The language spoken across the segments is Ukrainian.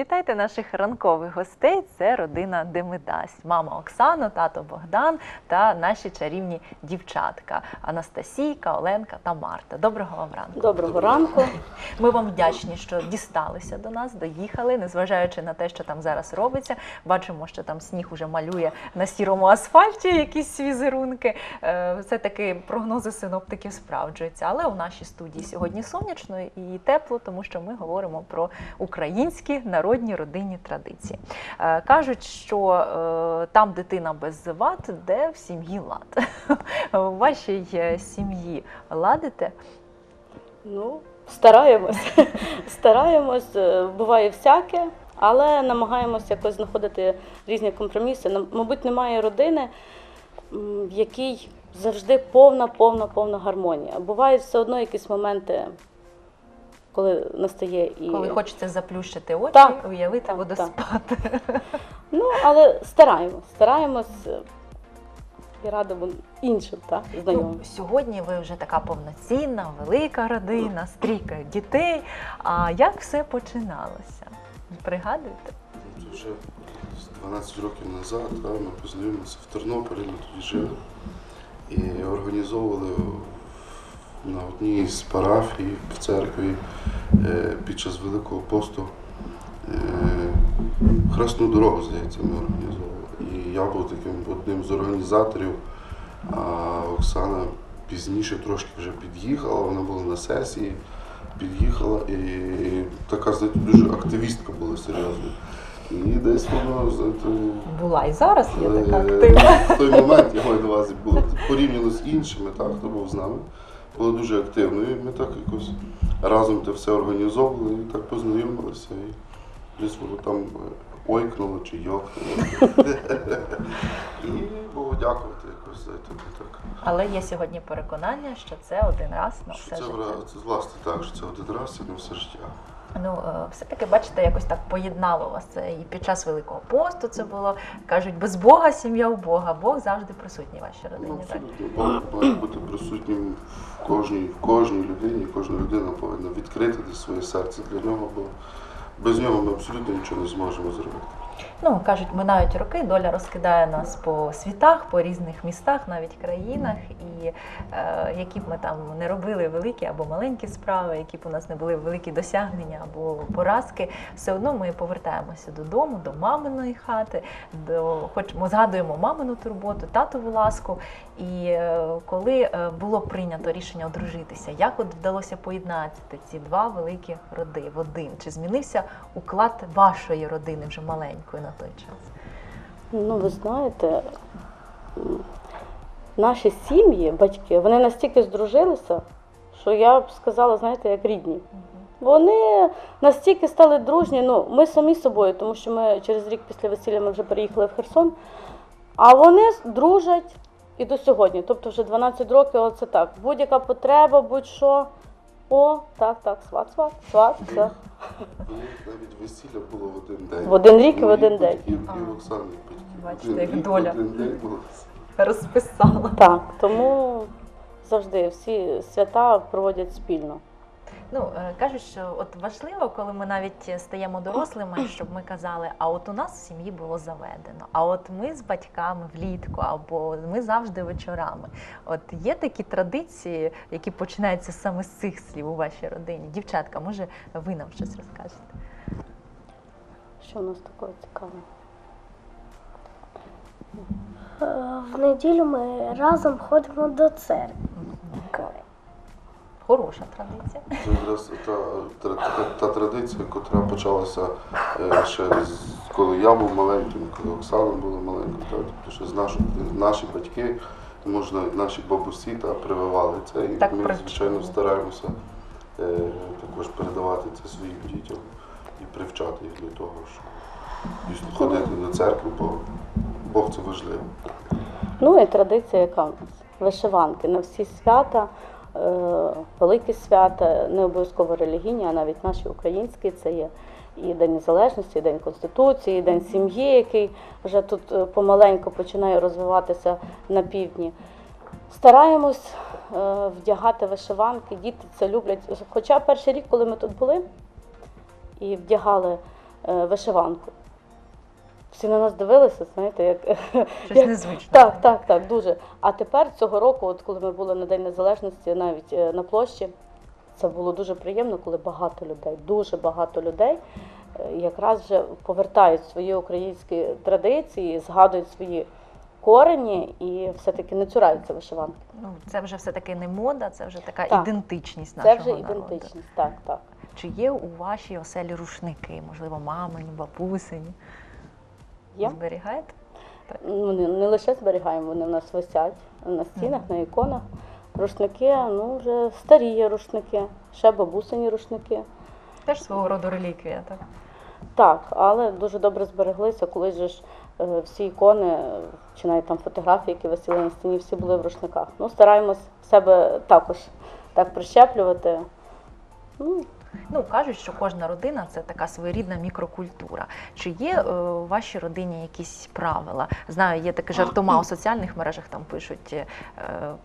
Привітайте наших ранкових гостей. Це родина Демидась. Мама Оксана, тато Богдан та наші чарівні дівчатка Анастасійка, Оленка та Марта. Доброго вам ранку. Доброго ранку. Ми вам вдячні, що дісталися до нас, доїхали, незважаючи на те, що там зараз робиться. Бачимо, що там сніг уже малює на сірому асфальті якісь візерунки. Е, Все-таки прогнози синоптиків справджуються. Але у нашій студії сьогодні сонячно і тепло, тому що ми говоримо про українські народні родинні традиції. Е, Кажуть, що е, там дитина без вад, де в сім'ї лад. У вашій е, сім'ї ладите? Ну, стараємось. стараємось, буває всяке, але намагаємося якось знаходити різні компроміси. Мабуть, немає родини, в якій завжди повна, повна, повна гармонія. Бувають все одно якісь моменти, коли настає і. Коли хочеться заплющити очі, Так, уявити так, водоспад. Ну, але стараємось, стараємось е, і радимо іншим, так, знайомим. Ну, сьогодні ви вже така повноцінна, велика родина, стрійка дітей. А як все починалося? Пригадуєте? Вже 12 років назад та, ми познайомилися в Тернополі, ми тоді жили і організовували на одній з парафій в церкві е, під час Великого посту е, хресну дорогу, здається, ми організовували. І я був таким одним з організаторів, а Оксана пізніше трошки вже під'їхала, вона була на сесії, під'їхала і така, знаєте, дуже активістка була серйозна. І десь воно, знаєте, Була і зараз є така е, активна. в той момент я маю на увазі було порівняно з іншими, так, хто був з нами, було дуже активно. І ми так якось разом це все організовували і так познайомилися. І десь воно там е, ойкнуло чи йокнуло. І Богу дякувати якось, за це. так. Але є сьогодні переконання, що це один раз на все життя. це власне так, що це один раз і на все життя. Ну, е, все-таки, бачите, якось так поєднало вас це і під час Великого посту це було. Кажуть, без Бога сім'я у Бога. Бог завжди присутній в вашій Ну, родині. Так? Бог має бути присутнім в кожній, в кожній людині. Кожна людина повинна відкрити своє серце для нього, бо без нього ми абсолютно нічого не зможемо зробити. Ну, кажуть, минають роки, доля розкидає нас по світах, по різних містах, навіть країнах. І е, які б ми там не робили великі або маленькі справи, які б у нас не були великі досягнення або поразки, все одно ми повертаємося додому, до маминої хати, до хоч ми згадуємо мамину турботу, татову ласку. І е, коли е, було прийнято рішення одружитися, як от вдалося поєднати ці два великі роди в один? Чи змінився уклад вашої родини вже маленької на той час? Ну, ви знаєте, наші сім'ї, батьки, вони настільки здружилися, що я б сказала, знаєте, як рідні. Вони настільки стали дружні, ну, ми самі з собою, тому що ми через рік після весілля ми вже переїхали в Херсон. А вони дружать і до сьогодні. Тобто вже 12 років, оце так. Будь-яка потреба, будь-що. О, так, так, сват, сват, сват, все. Навіть весілля було в один день. В один рік і в один день. І в Оксани. Бачите, як доля. Розписала. Так, тому завжди всі свята проводять спільно. Ну е, кажуть, що от важливо, коли ми навіть стаємо дорослими, щоб ми казали, а от у нас в сім'ї було заведено. А от ми з батьками влітку, або ми завжди вечорами. От є такі традиції, які починаються саме з цих слів у вашій родині. Дівчатка, може, ви нам щось розкажете? Що у нас такого цікавого? Е, В неділю ми разом ходимо до церкви. Хороша традиція. Це якраз та, та, та, та традиція, яка почалася е, ще з коли я був маленьким, коли Оксана була маленькою, та, тобто ще з наших, наші батьки, можна наші бабусі та прививали це. І Так ми, звичайно, стараємося е, також передавати це своїм дітям і привчати їх до того, що дійсно ходити до церкви, бо Бог це важливо. Ну і традиція, яка у нас? Вишиванки на всі свята, великі свята, не обов'язково релігійні, а навіть наші українські. Це є і День Незалежності, і День Конституції, і День сім'ї, який вже тут е, помаленьку починає розвиватися на півдні. Стараємось е, вдягати вишиванки, діти це люблять. Хоча перший рік, коли ми тут були і вдягали е, вишиванку. Всі на нас дивилися, знаєте, як Щось як- незвичне. так, так, так, дуже. А тепер цього року, от коли ми були на День Незалежності, навіть е, на площі, це було дуже приємно, коли багато людей, дуже багато людей е, якраз вже повертають свої українські традиції, згадують свої корені і все-таки не цураються вишиванки. Ну, це вже все-таки не мода, це вже така Так. ідентичність Це вже народу. ідентичність, так, так. Чи є у вашій оселі рушники, можливо, мамині, бабусині? Є. Зберігаєте? Ну, не, не лише зберігаємо, вони в нас висять на стінах, на іконах. Рушники, ну вже старі є рушники, ще бабусині рушники. Теж свого роду реліквія, так? Так, але дуже добре збереглися, коли же ж е, всі ікони, чи навіть там фотографії, які висіли на стіні, всі були в рушниках. Ну, стараємось себе також так прищеплювати. Ну, Ну, кажуть, що кожна родина це така своєрідна мікрокультура. Чи є е, у вашій родині якісь правила? Знаю, є таке жартома у соціальних мережах, там пишуть, е,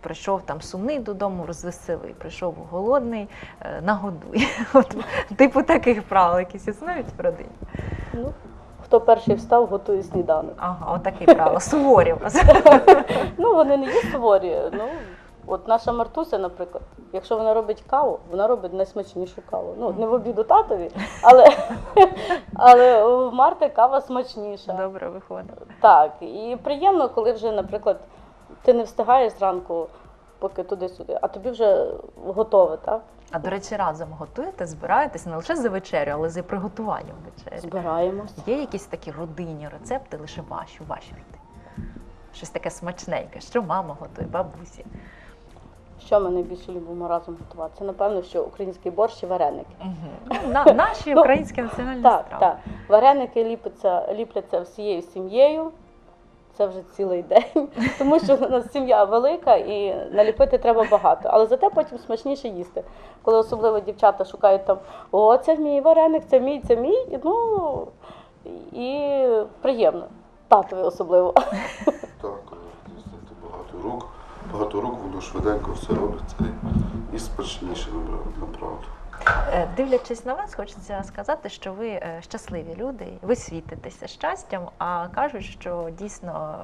прийшов там сумний додому, розвеселий, прийшов голодний, е, нагодуй. От, типу таких правил якісь існують в родині. ну, хто перший встав, готує сніданок. Ага, отакі правила, суворі у вас. Ну, вони не є суворі. Ну, от наша Мартуся, наприклад, якщо вона робить каву, вона робить найсмачнішу каву. Ну, не в обіду татові, але, але в Марти кава смачніша. Добре виходить. Так, і приємно, коли вже, наприклад, ти не встигаєш зранку, поки туди-сюди, а тобі вже готове, так? А до речі, разом готуєте, збираєтесь не лише за вечерю, але й за приготуванням вечері. Збираємось. Є якісь такі родинні рецепти, лише ваші, у вашій родині? Щось таке смачненьке, що мама готує, бабусі. Що ми найбільше любимо разом готувати? Це, напевно, що український борщ і вареники. Ну, на, наші Ну, українські національні Так, страви. так. Вареники ліпляться, ліпляться всією сім'єю. Це вже цілий день, тому що у нас сім'я велика і наліпити треба багато. Але зате потім смачніше їсти. Коли особливо дівчата шукають там, о, це мій вареник, це мій, це мій. І, Ну і приємно. Татові особливо. Так, е, знаєте, багато рук, багато років, воно швиденько все робиться і, направ- направду. Е, Дивлячись на вас, хочеться сказати, що ви е, щасливі люди, ви світитеся щастям, а кажуть, що дійсно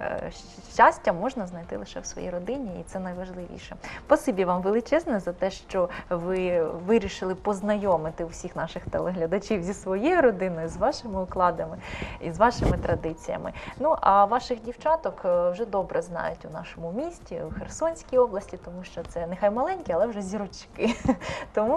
е, щастя можна знайти лише в своїй родині, і це найважливіше. Спасибі вам величезне за те, що ви вирішили познайомити усіх наших телеглядачів зі своєю родиною, з вашими укладами і з вашими традиціями. Ну а ваших дівчаток вже добре знають у нашому місті, у Херсонській області, тому що це нехай маленькі, але вже зірочки. Тому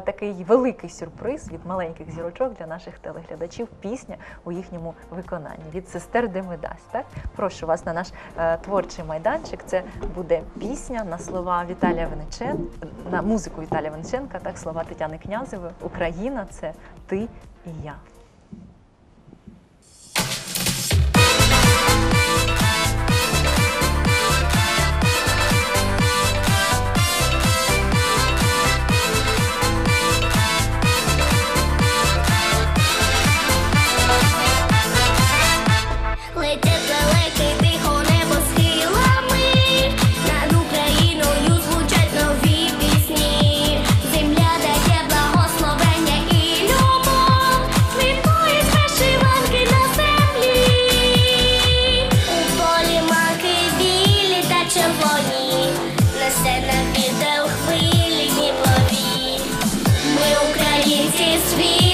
такий великий сюрприз від маленьких зірочок для наших телеглядачів пісня у їхньому виконанні від сестер Демидас. Так прошу вас на наш е, творчий майданчик. Це буде пісня на слова Віталія Веничен, на музику Віталія Вениченка, так слова Тетяни Князевої. Україна це ти і я. Jedes Weg.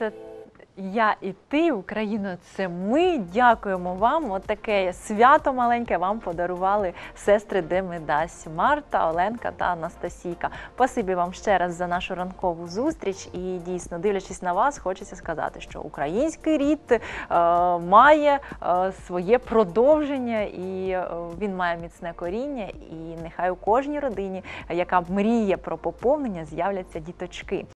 Це я і ти, Україна, це ми. Дякуємо вам. От таке свято маленьке вам подарували сестри Демидась, Марта, Оленка та Анастасійка. Спасибі вам ще раз за нашу ранкову зустріч. І дійсно, дивлячись на вас, хочеться сказати, що український рід е, має е, своє продовження, і е, він має міцне коріння. І нехай у кожній родині, яка мріє про поповнення, з'являться діточки.